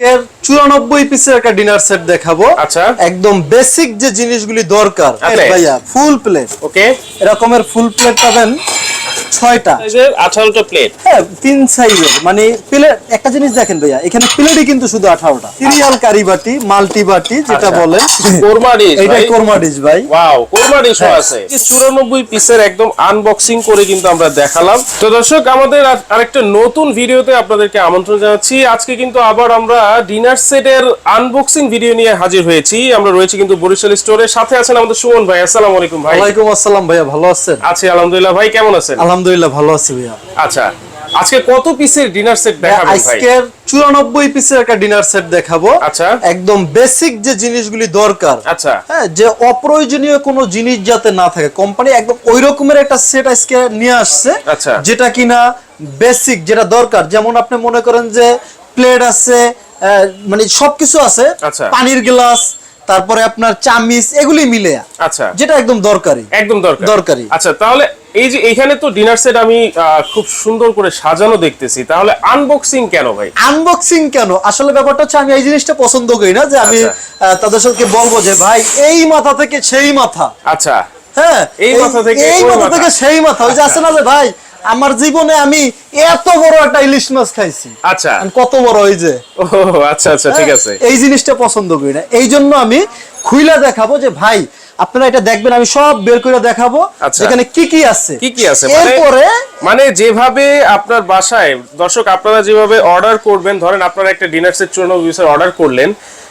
এর চুরানব্বই পিসের একটা ডিনার সেট দেখাবো আচ্ছা। একদম বেসিক যে জিনিসগুলি দরকার আচ্ছা। ভাইয়া ফুল প্লেট ওকে এরকমের ফুল প্লেট পাবেন ছয়টা। আঠারোটা প্লেট হ্যাঁ তিন সাইজের মানে প্লেট একটা জিনিস দেখেন ভাইয়া এখানে প্লেটই কিন্তু শুধু আঠারোটা। সিরিয়াল কারি বাটি মাল্টি বাটি যেটা আচ্ছা। বলেন। কোরমা ডিশ এইটা ভাই। কোরমা ডিশ ভাই। ওয়াও কোরমা ডিশও হ্যাঁ। আছে। চুরানব্বই পিসের একদম আনবক্সিং করে কিন্তু আমরা দেখালাম। তো দর্শক আমাদের আরেকটা নতুন ভিডিওতে আপনাদেরকে আমন্ত্রণ জানাচ্ছি। আজকে কিন্তু আবার আমরা ডিনার সেটের আনবক্সিং ভিডিও নিয়ে হাজির হয়েছি। আমরা রয়েছি কিন্তু বরিশাল স্টোরের সাথে আছেন আমাদের সুমন ভাই। আসসালামু আলাইকুম ভাই। ওয়ালাইকুম আসসালাম ভাইয়া ভালো আছেন? আছি আলহামদুলিল্লাহ ভাই কেমন আছেন? আলহামদুলিল্লাহ ভালো আছি ভাইয়া আচ্ছা আজকে কত পিসের ডিনার সেট দেখাবেন ভাই আজকের চুরানব্বই পিসের একটা ডিনার সেট দেখাবো আচ্ছা। একদম বেসিক যে জিনিসগুলি দরকার আচ্ছা হ্যাঁ যে অপ্রয়োজনীয় কোনো জিনিস যাতে না থাকে কোম্পানি একদম ওই রকমের একটা সেট আজকে নিয়ে আসছে আচ্ছা। যেটা কিনা বেসিক যেটা দরকার যেমন আপনি মনে করেন যে প্লেট আছে মানে সবকিছু আছে আচ্ছা। পানির গ্লাস তারপরে আপনার চামিচ এগুলি মিলে। আচ্ছা। যেটা একদম দরকারি। একদম দরকার। দরকারি। আচ্ছা তাহলে এই যে এখানে তো ডিনার সেট আমি খুব সুন্দর করে সাজানো দেখতেছি। তাহলে আনবক্সিং কেন ভাই? আনবক্সিং কেন? আসলে ব্যাপারটা হচ্ছে আমি এই জিনিসটা পছন্দ করি না যে আমি আচ্ছা। তাদের সাথে বলব যে ভাই এই মাথা থেকে সেই মাথা। আচ্ছা। হ্যাঁ? এই মাথা থেকে এই মাথা মাথা। থেকে সেই মাথা। ওই যে আছে না যে ভাই আমার জীবনে আমি এত বড় একটা ইলিশ মাছ খাইছি। আচ্ছা। কত বড় ওই যে। ও আচ্ছা আচ্ছা ঠিক আছে। এই জিনিসটা পছন্দ করি না। এই জন্য আমি খুইলা দেখাবো যে ভাই আপনারা এটা দেখবেন আমি সব বের করে দেখাবো আচ্ছা। এখানে কি কি আছে। কি কি আছে? মানে এরপরে মানে যেভাবে আপনার বাসায় দর্শক আপনারা যেভাবে অর্ডার করবেন ধরেন আপনারা একটা ডিনার সেট চূর্ণ অর্ডার করলেন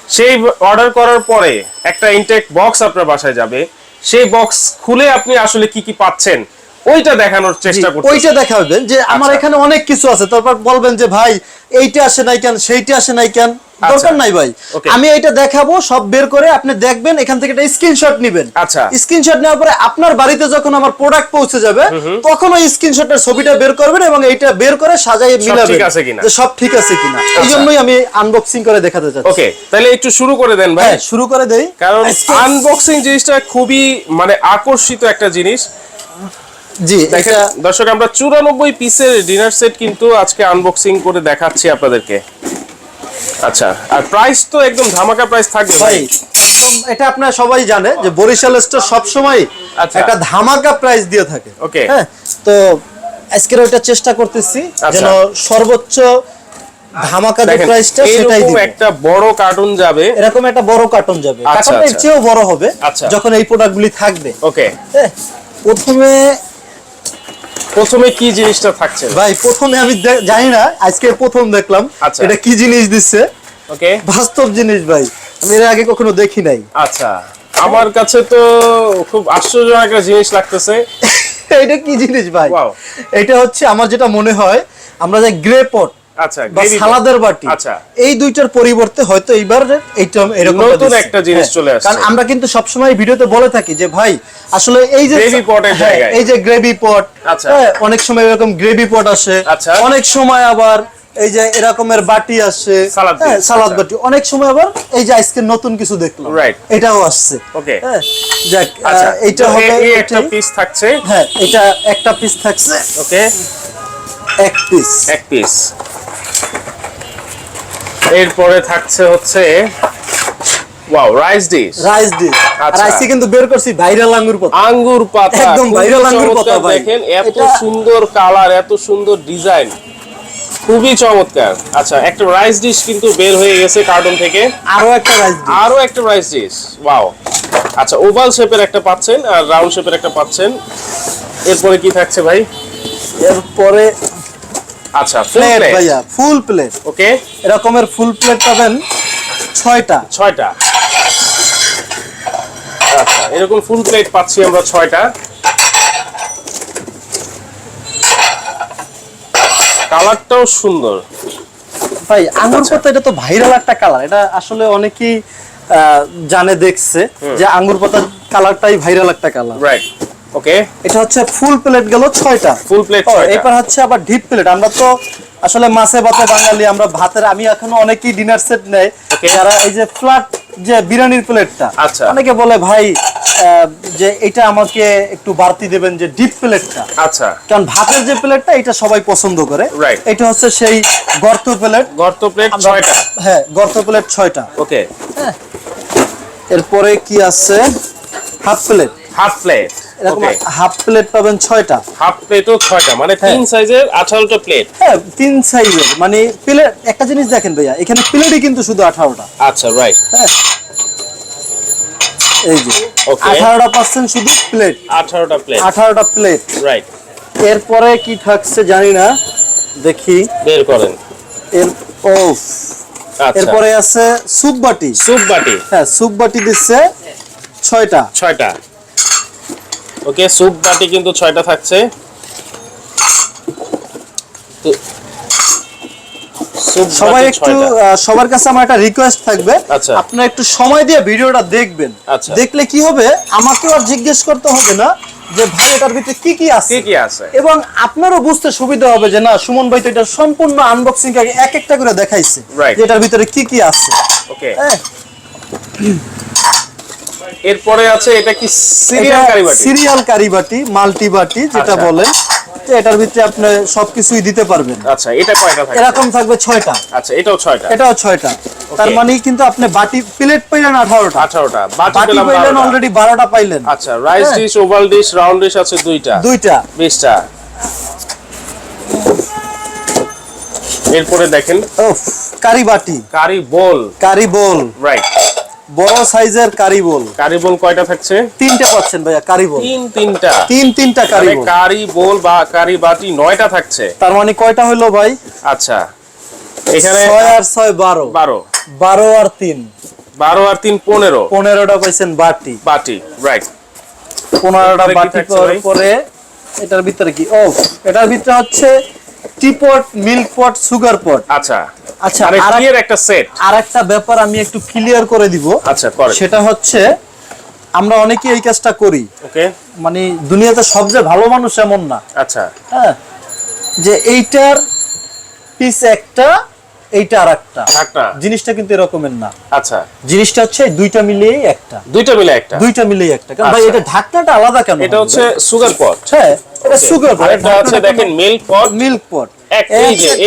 সেই অর্ডার করার পরে একটা ইনটেক বক্স আপনার বাসায় যাবে। সেই বক্স খুলে আপনি আসলে কি কি পাচ্ছেন? ওইটা দেখানোর চেষ্টা জি, করতে ওইটা দেখাবেন যে আমার আচ্ছা। এখানে অনেক কিছু আছে। তারপর বলবেন যে ভাই এইটা আসে নাই কেন? সেইটা আসে নাই কেন? দরকার নাই ভাই। আমি এইটা দেখাবো সব বের করে আপনি দেখবেন এখান থেকে একটা স্ক্রিনশট নেবেন। আচ্ছা। স্ক্রিনশট নেওয়ার পরে আপনার বাড়িতে যখন আমার প্রোডাক্ট পৌঁছে যাবে তখন ওই স্ক্রিনশটের ছবিটা বের করবেন এবং এইটা বের করে সাজাই মিলাবেন ঠিক আছে কিনা। যে সব ঠিক আছে কিনা। এই জন্যই আমি আনবক্সিং করে দেখাতে চাচ্ছি। ওকে তাহলে একটু শুরু করে দেন ভাই। হ্যাঁ শুরু করে দেই। কারণ আনবক্সিং জিনিসটা খুবই মানে আকর্ষিত একটা জিনিস। জি দেখেন এটা দর্শক আমরা চুরানব্বই পিসের ডিনার সেট কিন্তু আজকে আনবক্সিং করে দেখাচ্ছি আপনাদেরকে আচ্ছা আর প্রাইস তো একদম ধামাকা প্রাইস থাকবে ভাই এটা আপনারা সবাই জানে যে বরিশাল স্টোর সবসময় আচ্ছা। একটা ধামাকা প্রাইস দিয়ে থাকে Okay. হ্যাঁ তো আজকের ওইটা চেষ্টা করতেছি আচ্ছা। যেন সর্বোচ্চ ধামাকা যে প্রাইসটা সেটাই দিব একটা বড় কার্টুন যাবে এরকম একটা বড় কার্টন যাবে কার্টনের আচ্ছা। চেয়েও বড় হবে। যখন এই প্রোডাক্টগুলি থাকবে ওকে হ্যাঁ, প্রথমে প্রথমে কি জিনিসটা থাকছে? ভাই প্রথমে আমি জানি না আজকে প্রথম দেখলাম। আচ্ছা। এটা কি জিনিস দিচ্ছে? ওকে বাস্তব জিনিস ভাই। আমি এর আগে কখনো দেখি নাই। আচ্ছা। আমার কাছে তো খুব আশ্চর্যজনক একটা জিনিস লাগতেছে। এটা কি জিনিস ভাই. এটা হচ্ছে আমার যেটা মনে হয় আমরা যে গ্রে পট আচ্ছা বা সালাদের বাটি আচ্ছা এই দুইটার পরিবর্তে হয়তো এইবার এইটা এরকম নতুন একটা জিনিস চলে আসছে। কারণ আমরা কিন্তু সবসময় ভিডিওতে বলে থাকি যে ভাই আসলে এই যে হ্যাঁ, জায়গায়। এই যে গ্রেভি পট আচ্ছা। অনেক সময় এরকম গ্রেভি পট আসে আচ্ছা। অনেক সময় আবার এই যে এরকমের বাটি আসে সালাদ হ্যাঁ, আচ্ছা। বাটি অনেক সময় আবার এই যে আজকে নতুন কিছু দেখলাম. এটাও আসছে. হ্যাঁ, যাক আচ্ছা হবে একটা পিস থাকছে হ্যাঁ এটা একটা পিস থাকছে ওকে এক পিস এক পিস এরপরে থাকছে হচ্ছে wow rice dish rice dish আর আচ্ছা। আজকে কিন্তু বের করছি ভাইরাল আঙ্গুর পাতা। আঙ্গুর পাতা একদম viral আঙ্গুর পাতা ভাই। দেখেন এত সুন্দর কালার এত সুন্দর ডিজাইন খুবই চমৎকার। আচ্ছা একটা রাইস ডিশ কিন্তু বের হয়ে গেছে কার্টুন থেকে। আরও একটা রাইস ডিশ আরও একটা রাইস ডিশ ওয়াও আচ্ছা ওভাল শেপের একটা পাচ্ছেন আর রাউন্ড শেপের একটা পাচ্ছেন। এরপরে কি থাকছে ভাই? এরপরে আচ্ছা প্লেট ভাইয়া ফুল প্লেট ওকে এরকমের ফুল প্লেট পাবেন ছয়টা। ছয়টা। আচ্ছা এরকম ফুল প্লেট পাচ্ছি আমরা ছয়টা। কালারটাও সুন্দর। ভাই আঙ্গুর আচ্ছা। পাতা এটা তো ভাইরাল একটা কালার এটা আসলে অনেকেই আহ, জানে দেখছে যে আঙ্গুর পাতার কালারটাই ভাইরাল একটা কালার রাইট ওকে এটা হচ্ছে ফুল প্লেট গেল ছয়টা। ফুল প্লেট ছয়টা। হচ্ছে আবার ডিপ প্লেট আমরা তো আসলে মাছে ভাতে বাঙালি আমরা ভাতের আমি এখনও অনেকেই ডিনার সেট নেই. যারা এই যে ফ্ল্যাট যে বিরিয়ানির প্লেটটা আচ্ছা। অনেকে বলে ভাই যে এটা আমাকে একটু বাড়তি দেবেন যে ডিপ প্লেটটা আচ্ছা। কারণ ভাতের যে প্লেটটা এটা সবাই পছন্দ করে. এটা হচ্ছে সেই গর্ত প্লেট গর্ত প্লেট ছয়টা। হ্যাঁ গর্ত প্লেট ছয়টা। ওকে এরপরে কি আছে? হাফ প্লেট হাফ প্লেট এরকম হাফ প্লেট পাবেন হাফ প্লেটও মানে তিন সাইজের আঠারোটা প্লেট হ্যাঁ তিন সাইজের মানে প্লেট একটা জিনিস দেখেন ভাইয়া এখানে প্লেটই কিন্তু শুধু আঠারোটা। আচ্ছা রাইট হ্যাঁ। এই যে Okay. আঠারোটা পার্সেন্ট শুধু প্লেট আঠারোটা প্লেট আঠারোটা প্লেট রাইট এরপরে কি থাকছে জানি না দেখি। বের করেন। এর ও আচ্ছা। এরপরে আছে সুপ বাটি। স্যুপ বাটি। হ্যাঁ সুপ বাটি দিচ্ছে ছয়টা। ছয়টা। ওকে স্যুপ বাটি কিন্তু ছয়টা থাকছে। সবাই একটু সবার কাছে আমার একটা রিকোয়েস্ট থাকবে। আচ্ছা। আপনারা একটু সময় দিয়ে ভিডিওটা দেখবেন। আচ্ছা। দেখলে কি হবে? আমাকেও আর জিজ্ঞেস করতে হবে না যে ভাই এটার ভিতরে কি কি আছে? কি কি আছে? এবং আপনারও বুঝতে সুবিধা হবে যে না সুমন ভাই তো এটা সম্পূর্ণ আনবক্সিং এক একটা করে দেখাইছে. যে এটার ভিতরে কি কি আছে। ওকে হ্যাঁ। এরপরে আছে এটা কি সিরিয়াল কারি বাটি সিরিয়াল কারি বাটি মাল্টি বাটি যেটা আচ্ছা। বলেন এটার ভিতরে আপনি সবকিছুই দিতে পারবেন। আচ্ছা এটা কয়টা থাকে এরকম থাকবে ছয়টা। আচ্ছা এটাও ছয়টা? এটাও ছয়টা। তার মানে কিন্তু আপনি বাটি প্লেট পাইলেন আঠারোটা। আঠারোটা। বাটি বাটি পাইলেন অলরেডি বারোটা পাইলেন। আচ্ছা rice. Dish oval dish round dish আছে দুইটা। দুইটা। বিশটা। এরপরে দেখেন। কারি বাটি। কারি বোল। কারি বোল। রাইট বড় সাইজের কারিবল। কারিবল কয়টা থাকছে? তিনটা পাচ্ছেন ভাইয়া কারি বোল তিন তিনটা। তিন তিনটা কারি মানে বোল কারি বোল বা কারি বাটি নয়টা থাকছে? তার মানে কয়টা হলো ভাই? আচ্ছা। এখানে ছয় আর ছয় বারো। বারো। বারো আর তিন। বারো আর তিন পনেরো। পনেরোটা পাইছেন বাটি। বাটি রাইট পনেরোটা এরপরে কি বাটি থাকছে পরে এটার ভিতরে কি? ও এটার ভিতরে হচ্ছে teapot milk pot sugar pot. আচ্ছা। আচ্ছা মানে একটা সেট আর ব্যাপার আমি একটু ক্লিয়ার করে দিব। আচ্ছা সেটা হচ্ছে আমরা অনেকে এই কাজটা করি। ওকে। মানে দুনিয়াতে সবচেয়ে ভালো মানুষ এমন না। আচ্ছা। হ্যাঁ যে এইটার পিস একটা এইটা আর একটা। জিনিসটা কিন্তু এরকমের না। আচ্ছা। জিনিসটা হচ্ছে দুইটা মিলিয়েই একটা। দুইটা মিলে একটা? দুইটা মিলিয়েই একটা। কারণ ভাই আচ্ছা। এটা ঢাকনাটা আলাদা কেন এটা হচ্ছে সুগার পট হ্যাঁ এটা সুগার দেখেন মিল্ক পট মিল্ক পট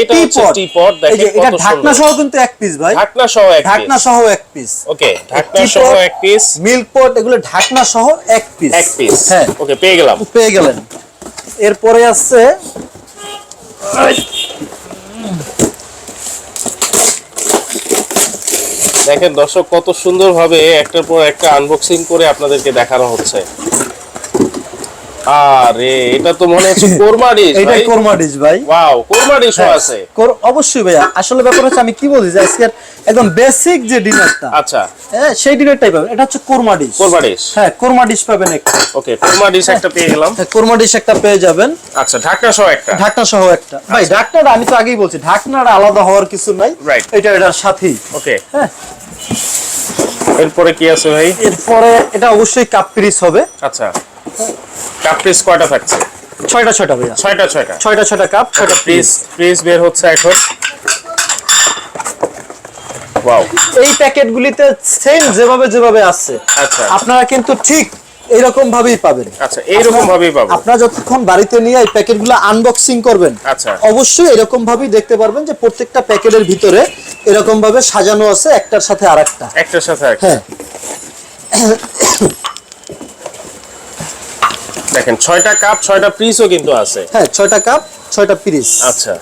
এটা হচ্ছে টিপট এই দেখেন এটা কত ঢাকনা সহ কিন্তু এক পিস ভাই। ঢাকনা সহ এক ঢাকনা সহ এক পিস ওকে ঢাকনা সহ এক পিস মিল্ক পট এগুলো ঢাকনা সহ এক পিস এক পিস হ্যাঁ। ওকে পেয়ে গেলাম। পেয়ে গেলেন। এরপরে আছে দেখেন দর্শক কত সুন্দরভাবে একটার পর একটা আনবক্সিং করে আপনাদেরকে দেখানো হচ্ছে। আরে এটা তো মনে হচ্ছে কোরমা ডিশ ভাই। কোরমা ডিশ ভাই। ওয়াও কোরমা ডিশও হ্যাঁ, আছে। কোর- অবশ্যই ভাইয়া। আসলে ব্যাপার হচ্ছে আমি কি বলছি যে আজকে একদম বেসিক যে ডিনারটা আচ্ছা। হ্যাঁ সেই ডিনারটাই পাবেন এটা হচ্ছে কোরমা ডিশ। কোরমা ডিশ। হ্যাঁ কোরমা ডিশ পাবেন একটা। ওকে কোরমা ডিশ একটা পেয়ে গেলাম। হ্যাঁ, কোরমা ডিশ একটা পেয়ে যাবেন। আচ্ছা ঢাকনা সহ একটা। ঢাকনা সহ একটা। ভাই ঢাকনাটা আমি তো আগেই বলছি ঢাকনাটা আলাদা হওয়ার কিছু নাই. এটা এটার সাথেই। ওকে হ্যাঁ। এরপরে কি আছে ভাই? এরপরে এটা অবশ্যই কাপ পিস হবে। আচ্ছা। কাপ পিস কয়টা থাকছে? ছয়টা ছয়টা ভাইয়া। ছয়টা ছয়টা। ছয়টা ছয়টা কাপ ছয়টা পিস পিস বের হচ্ছে এখন। ওয়াও এই প্যাকেটগুলিতে সেম যেভাবে যেভাবে আছে। আচ্ছা। আপনারা কিন্তু ঠিক এইরকম ভাবেই পাবেন। আচ্ছা এইরকম ভাবেই পাবেন আপনারা যতক্ষণ বাড়িতে নিয়ে এই প্যাকেটগুলো আনবক্সিং করবেন আচ্ছা। অবশ্যই এরকম ভাবেই দেখতে পারবেন যে প্রত্যেকটা প্যাকেটের ভিতরে এরকম ভাবে সাজানো আছে একটার সাথে আরেকটা। একটার সাথে হ্যাঁ। দেখেন ছয়টা কাপ ছয়টা পিসও কিন্তু আছে। হ্যাঁ ছয়টা কাপ ছয়টা পিস আচ্ছা।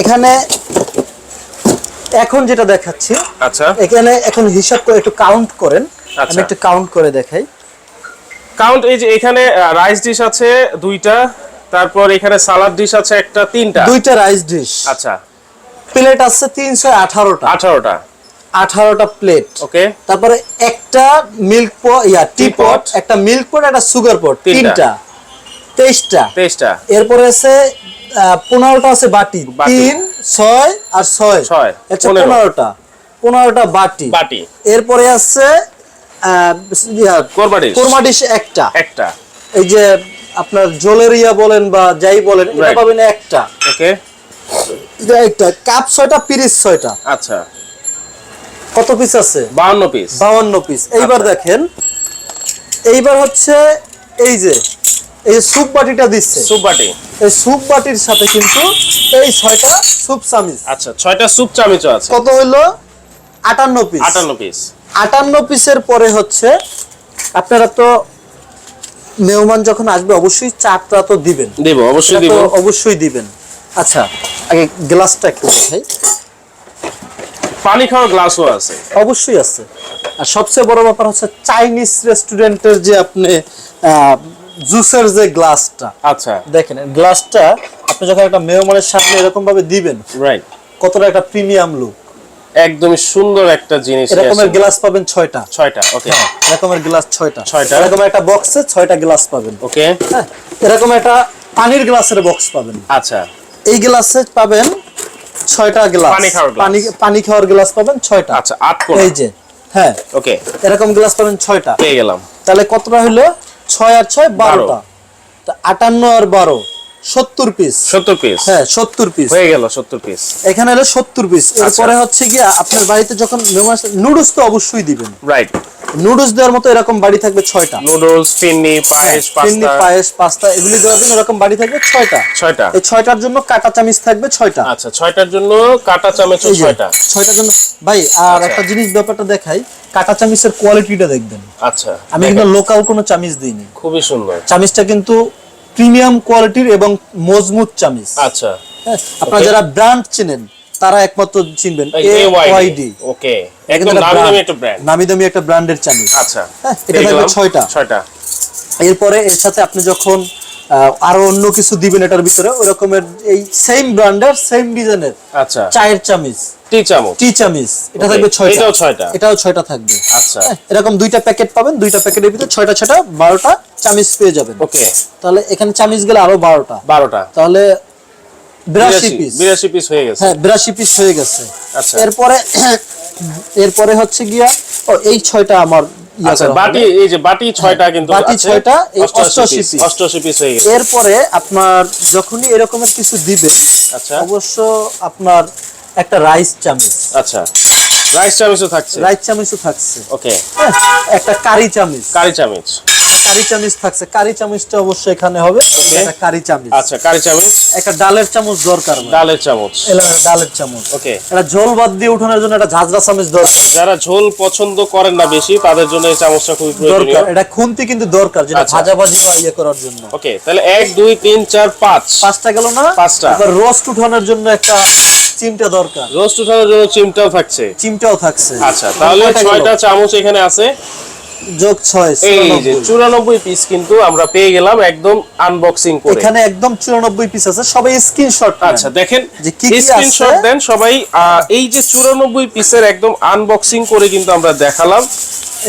এখানে এখন যেটা দেখাচ্ছি আচ্ছা। এখানে এখন হিসাব করে একটু কাউন্ট করেন। আমি আচ্ছা। একটু কাউন্ট করে দেখাই। কাউন্ট এই যে এখানে রাইস ডিশ আছে দুইটা তারপর এখানে সালাদ ডিশ আছে একটা তিনটা। দুইটা রাইস ডিশ আচ্ছা। প্লেট আছে তিনশো আঠারোটা। আঠারোটা। আঠারোটা প্লেট ওকে তারপরে একটা মিল্ক পট ইয়া টি পট একটা মিল্ক পট একটা সুগার পট তিনটা। তেইশটা। তেইশটা। এরপরে আছে পনেরোটা আছে বাটি। তিন ছয় আর ছয়। ছয়, আচ্ছা পনেরো। পনেরোটা। পনেরোটা বাটি। বাটি। এরপরে আছে কোরমা ডিশ। একটা। একটা। এই যে আপনার জলের ইয়া বলেন বা যাই বলেন এটা পাবেন একটা। ওকে এটা একটা। কাপ ছয়টা পিরিস ছয়টা। আচ্ছা। কত পিস আছে? বাউন্ন পিস বাউন্ন পিস এইবার আচ্ছা। দেখেন। এইবার হচ্ছে এই যে এই যে স্যুপ বাটিটা দিচ্ছে। স্যুপ বাটি। এই স্যুপ বাটির সাথে কিন্তু এই ছয়টা স্যুপ চামিচ। আচ্ছা ছয়টা স্যুপ চামচও আছে। কত হইল? আটান্ন পিস আটান্ন পিস আটান্ন পিসের পরে হচ্ছে আপনারা তো মেহমান যখন আসবে অবশ্যই চাটা তো দিবেন। দিব অবশ্যই দিব। অবশ্যই দিবেন। আচ্ছা আগে গ্লাসটা একটু দেখাই। পানি খাওয়ার গ্লাসও আছে। অবশ্যই আছে। আর সবচেয়ে বড় ব্যাপার হচ্ছে চাইনিজ রেস্টুরেন্টের যে আপনি জুসের যে গ্লাসটা আচ্ছা। দেখেন গ্লাসটা আপনি যখন একটা মেহমানের সামনে এরকম ভাবে দিবেন রাইট কতটা একটা প্রিমিয়াম লুক একদমই সুন্দর একটা জিনিস নিয়ে এরকমের গ্লাস পাবেন ছয়টা। ছয়টা ওকে হ্যাঁ, এরকমের গ্লাস ছয়টা। ছয়টা। এরকম একটা বক্সে ছয়টা গ্লাস পাবেন। ওকে হ্যাঁ এরকম একটা পানির গ্লাসের বক্স পাবেন। আচ্ছা। এই গ্লাসে পাবেন ছয়টা গ্লাস। পানি খাওয়ার। পানি পানি খাওয়ার গ্লাস পাবেন ছয়টা। আচ্ছা আট কোণ এই যে হ্যাঁ। ওকে এরকম গ্লাস পাবেন ছয়টা। পেয়ে গেলাম। তাহলে কতটা হলো? ছয় আর ছয় বারোটা। তা আটান্ন আর বারো। সত্তর পিস সত্তর পিস হ্যাঁ সত্তর পিস হয়ে গেল সত্তর পিস এখানে হলো সত্তর পিস আচ্ছা। এরপরে হচ্ছে গিয়া আপনার বাড়িতে যখন নুডলস তো অবশ্যই দিবেন। রাইট নুডলস দেওয়ার মতো এরকম বাড়ি থাকবে ছয়টা। নুডলস ফিন্নি পায়েস পাস্তা। পায়েস পাস্তা এগুলি দেওয়ার জন্য এরকম বাড়ি থাকবে ছয়টা। ছয়টা। এই ছয়টার জন্য কাটা চামিচ থাকবে ছয়টা। আচ্ছা ছয়টার জন্য কাটা চামচ এই যে, ছয়টা। ছয়টার জন্য ভাই আর আচ্ছা। একটা জিনিস ব্যাপারটা দেখাই কাটা চামিচের কোয়ালিটিটা দেখবেন। আচ্ছা আমি কিন্তু লোকাল কোনো চামিচ দিইনি। খুবই সুন্দর। চামিচটা কিন্তু প্রিমিয়াম কোয়ালিটির এবং মজবুত চামিচ। আচ্ছা। হ্যাঁ, আপনারা যারা ব্র্যান্ড চিনেন তারা একমাত্র চিনবেন এওয়াইডি ওকে একদম নামি দামি একটা ব্র্যান্ড নামি দামি একটা ব্র্যান্ডের চামিচ। আচ্ছা। হ্যাঁ, এটা হলো থাকবে গেলাম। ছয়টা। ছয়টা। এরপরে এর সাথে আপনি যখন আরও অন্য কিছু দিবেন এটার ভিতরে। ওই রকমের এই সেম ব্র্যান্ডের সেম ডিজাইনের আচ্ছা। চায়ের চামিচ। টি চামচ। টি চামিচ। এটা থাকবে ছয়টা। এটাও ছয়টা। এটাও ছয়টা থাকবে। আচ্ছা। হ্যাঁ, এরকম দুইটা প্যাকেট পাবেন দুইটা প্যাকেটের ভিতরে ছয়টা ছয়টা বারোটা চামিচ পেয়ে যাবেন। ওকে তাহলে এখানে চামিচ গেলে আরও বারোটা। বারোটা। তাহলে বিরাশি বিরাশি পিস বিরাশি পিস হয়ে গেছে। হ্যাঁ বিরাশি পিস হয়ে গেছে। আচ্ছা। এরপরে এরপরে হচ্ছে গিয়া ও এই ছয়টা আমার করা বাটি এই যে বাটি ছয়টা কিন্তু বাটি আছে। এই 88 88 piece, piece। 88 পিস হয়ে গেছে। এরপরে আপনার যখনই এরকমের কিছু দিবেন আচ্ছা। অবশ্য আপনার একটা রাইস চামচ। আচ্ছা। রাইস চামচও থাকছে। রাইস চামচও থাকছে। ওকে হ্যাঁ, একটা কারি চামচ। কারি চামচ। কারি চামিচ থাকছে। কারি চামিচটা অবশ্যই এখানে হবে। একটা কারি চামিচ। আচ্ছা কারি চামচ। একটা ডালের চামচ দরকার ডালের চামচ। এলা ডালের চামচ। ওকে একটা ঝোল বাদ দিয়ে উঠানোর জন্য একটা ঝাঁঝরা চামচ দরকার। যারা ঝোল পছন্দ করেন না বেশি তাদের জন্য এই চামচটা খুবই প্রয়োজনীয়। দরকার। এটা খুন্তি কিন্তু দরকার যেটা আচ্ছা। ভাজাভাজি বা ইয়ে করার জন্য। ওকে তাহলে এক দুই তিন চার পাঁচ। পাঁচটা গেল না? পাঁচটা। এবার রোস্ট উঠানোর জন্য একটা চিমটা দরকার। রোস্ট উঠানোর জন্য চিমটাও থাকছে। চিমটাও থাকছে। আচ্ছা তাহলে ছয়টা চামচ এখানে আছে। যোগ ছয় এই যে পিস কিন্তু আমরা পেয়ে গেলাম একদম আনবক্সিং করে। এখানে একদম চুরানব্বই পিস আছে সবাই স্ক্রিনশট আচ্ছা দেখেন যে কি কি স্ক্রিনশট দেন সবাই। এই যে চুরানব্বই পিসের একদম আনবক্সিং করে কিন্তু আমরা দেখালাম।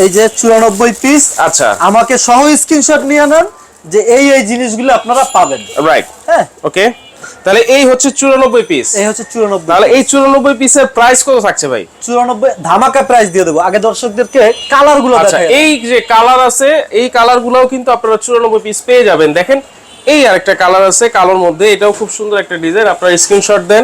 এই যে চুরানব্বই পিস আচ্ছা। আমাকে সহ স্ক্রিনশট নিয়ে নেন যে এই এই জিনিসগুলো আপনারা পাবেন। রাইট হ্যাঁ। ওকে তাহলে এই হচ্ছে চুরানব্বই পিস এই হচ্ছে চুরানব্বই তাহলে এই চুরানব্বই পিসের প্রাইস কত থাকছে ভাই? চুরানব্বই ধামাকা প্রাইস দিয়ে দেবো। আগে দর্শকদেরকে কালারগুলো আচ্ছা এই যে কালার আছে এই কালার গুলাও কিন্তু আপনারা চুরানব্বই পিস পেয়ে যাবেন। দেখেন এই আরেকটা কালার আছে কালোর মধ্যে এটাও খুব সুন্দর একটা ডিজাইন আপনারা স্ক্রিনশট দেন।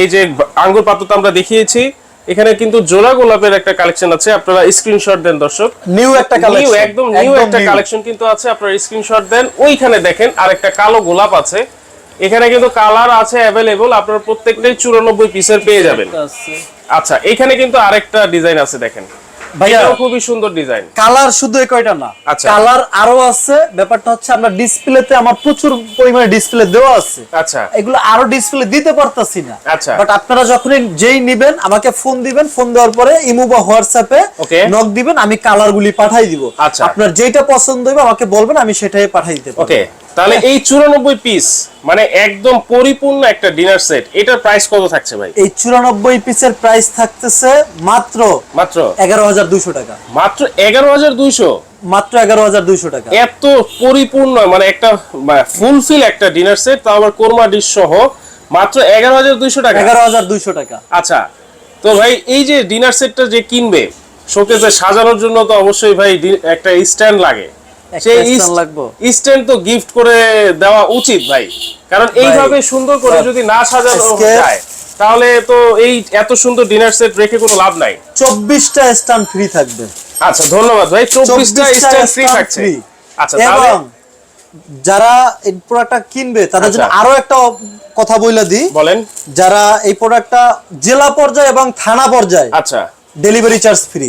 এই যে আঙ্গুর পাতা তো আমরা দেখিয়েছি এখানে কিন্তু জোড়া গোলাপের একটা কালেকশন আছে। আপনারা স্ক্রিনশট দেন দর্শক। নিউ একটা নিউ একদম নিউ একটা কালেকশন কিন্তু আছে আপনারা স্ক্রিনশট দেন। ওইখানে দেখেন আরেকটা কালো গোলাপ আছে। এখানে কিন্তু কালার আছে অ্যাভেলেবল আপনারা প্রত্যেকটাই চুরানব্বই পিসের পেয়ে যাবেন। আচ্ছা এখানে কিন্তু আরেকটা ডিজাইন আছে দেখেন। ভাইয়া এটাও খুবই সুন্দর ডিজাইন। কালার শুধু এই কয়টা না আচ্ছা। কালার আরও আছে ব্যাপারটা হচ্ছে আমরা ডিসপ্লেতে আমার প্রচুর পরিমাণে ডিসপ্লে দেওয়া আছে। আচ্ছা। এগুলো আরও ডিসপ্লে দিতে পারতাছি না। আচ্ছা। বাট আপনারা যখনই যেই নিবেন আমাকে ফোন দিবেন ফোন দেওয়ার পরে ইমো বা হোয়াটসঅ্যাপে. নক দিবেন আমি কালার গুলি পাঠাই দিব। আচ্ছা। আপনার যেটা পছন্দ হবে আমাকে বলবেন আমি সেটাই পাঠাই দিতে পারব। ওকে। তাহলে এই চুরানব্বই পিস মানে একদম পরিপূর্ণ একটা ডিনার সেট এটার প্রাইস কত থাকছে ভাই? এই চুরানব্বই পিসের প্রাইস থাকতেছে মাত্র মাত্র? এগারো হাজার দুইশো টাকা। মাত্র এগারো হাজার দুইশো? মাত্র এগারো হাজার দুইশো টাকা। এত পরিপূর্ণ মানে একটা ফুলফিল একটা ডিনার সেট তাও আবার কোরমা ডিশ সহ মাত্র এগারো হাজার দুইশো টাকা। এগারো হাজার দুইশো টাকা। আচ্ছা তো ভাই এই যে ডিনার সেটটা যে কিনবে শোকেসে সাজানোর জন্য তো অবশ্যই ভাই একটা স্ট্যান্ড লাগে। সেই stand লাগবো। স্ট্যান্ড তো গিফট করে দেওয়া উচিত ভাই। কারণ এইভাবে সুন্দর করে যদি না সাজানো যায় তাহলে তো এই এত সুন্দর ডিনার সেট রেখে কোনো লাভ নাই। চব্বিশটা স্ট্যান্ড ফ্রি থাকবে। আচ্ছা ধন্যবাদ ভাই চব্বিশটা স্ট্যান্ড ফ্রি থাকছে। আচ্ছা এবং যারা এই প্রোডাক্টটা কিনবে তাদের জন্য আচ্ছা। আরও একটা কথা বইলা দিই। বলেন। যারা এই প্রোডাক্টটা জেলা পর্যায়ে এবং থানা পর্যায়ে আচ্ছা। ডেলিভারি চার্জ ফ্রি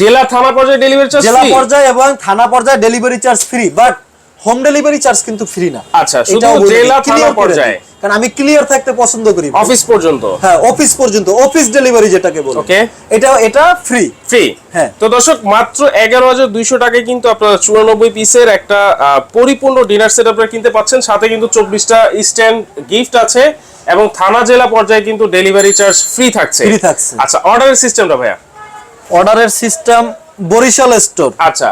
জেলা থানা পর্যায়ে ডেলিভারি চার্জ জেলা পর্যায়ে এবং থানা পর্যায়ে delivery charge free but home delivery charge কিন্তু ফ্রি না। আচ্ছা, শুধু জেলা, থানা পর্যায়ে। কারণ আমি ক্লিয়ার থাকতে পছন্দ করি। অফিস পর্যন্ত? হ্যাঁ অফিস পর্যন্ত অফিস ডেলিভারি যেটাকে বলে। Okay. এটা এটা ফ্রি ফ্রি হ্যাঁ। তো দর্শক মাত্র এগারো হাজার দুইশো টাকায় কিন্তু আপনারা চুরানব্বই পিসের একটা পরিপূর্ণ ডিনার সেট আপনারা কিনতে পাচ্ছেন। সাথে কিন্তু চব্বিশটা স্ট্যান্ড গিফট আছে এবং থানা জেলা পর্যায়ে কিন্তু ডেলিভারি চার্জ ফ্রি থাকছে। Free থাকছে। আচ্ছা অর্ডারের সিস্টেমটা ভাইয়া। অর্ডারের সিস্টেম বরিশাল স্টোর। আচ্ছা।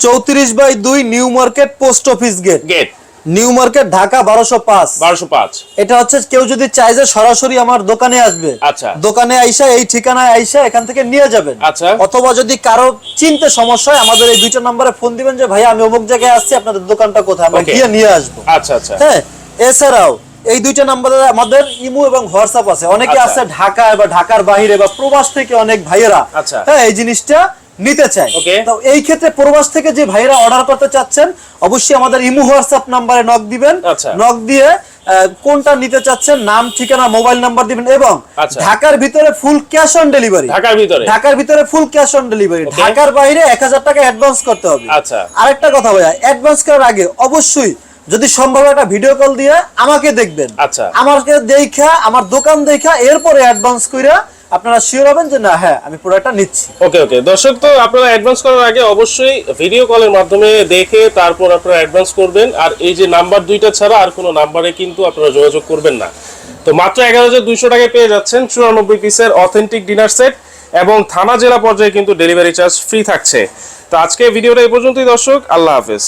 চৌত্রিশ বাই দুই new market post office gate. Gate. New market Dhaka বারোশো পাঁচ। বারোশো পাঁচ। এটা হচ্ছে কেউ যদি চাই যে সরাসরি আমার দোকানে আসবে আচ্ছা। দোকানে আইসা এই ঠিকানায় আইসা এখান থেকে নিয়ে যাবেন। আচ্ছা। অথবা যদি কারও চিনতে সমস্যা হয় আমাদের এই দুইটা নম্বরে ফোন দিবেন যে ভাই আমি অমুক জায়গায় আসছি আপনাদের দোকানটা কোথায়? আমরা গিয়ে নিয়ে আসব। আচ্ছা আচ্ছা। হ্যাঁ এছাড়াও এই দুইটা নাম্বারে আমাদের ইমো এবং হোয়াটসঅ্যাপ আছে অনেকে আচ্ছা। আছে ঢাকায় বা ঢাকার বাইরে বা প্রবাস থেকে অনেক ভাইয়েরা আচ্ছা। হ্যাঁ এই জিনিসটা নিতে Okay. তো এই ক্ষেত্রে প্রবাস থেকে যে ভাইয়েরা অর্ডার করতে চাচ্ছেন অবশ্যই আমাদের ইমো হোয়াটসঅ্যাপ নাম্বারে নক দিবেন আচ্ছা। নক দিয়ে আহ, কোনটা নিতে চাচ্ছেন নাম ঠিকানা মোবাইল নাম্বার দিবেন এবং আচ্ছা। ঢাকার ভিতরে ফুল ক্যাশ অন ডেলিভারি ঢাকার ভিতরে ঢাকার ভিতরে ফুল ক্যাশ অন ডেলিভারি ঢাকার বাইরে এক হাজার টাকা অ্যাডভান্স করতে হবে আচ্ছা। আরেকটা কথা ভাইয়া অ্যাডভান্স করার আগে অবশ্যই যদি সম্ভব একটা ভিডিও কল দিয়ে আমাকে দেখবেন। আচ্ছা। আমাকে দেখা আমার দোকান দেখা এরপরে অ্যাডভান্স কইরা আপনারা শিওর হবেন যে না হ্যাঁ আমি প্রোডাক্টটা নিচ্ছি। ওকে ওকে। দর্শক তো আপনারা অ্যাডভান্স করার আগে অবশ্যই ভিডিও কলের মাধ্যমে দেখে তারপর আপনারা অ্যাডভান্স করবেন। আর এই যে নাম্বার দুইটা ছাড়া আর কোনো নাম্বারে কিন্তু আপনারা যোগাযোগ করবেন না। তো মাত্র এগারো হাজার দুইশো টাকায় পেয়ে যাচ্ছেন চুরানব্বই পিসের অথেন্টিক ডিনার সেট এবং থানা জেলা পর্যায়ে কিন্তু ডেলিভারি চার্জ ফ্রি থাকছে। তো আজকে ভিডিওটা এই পর্যন্তই দর্শক আল্লাহ হাফেজ।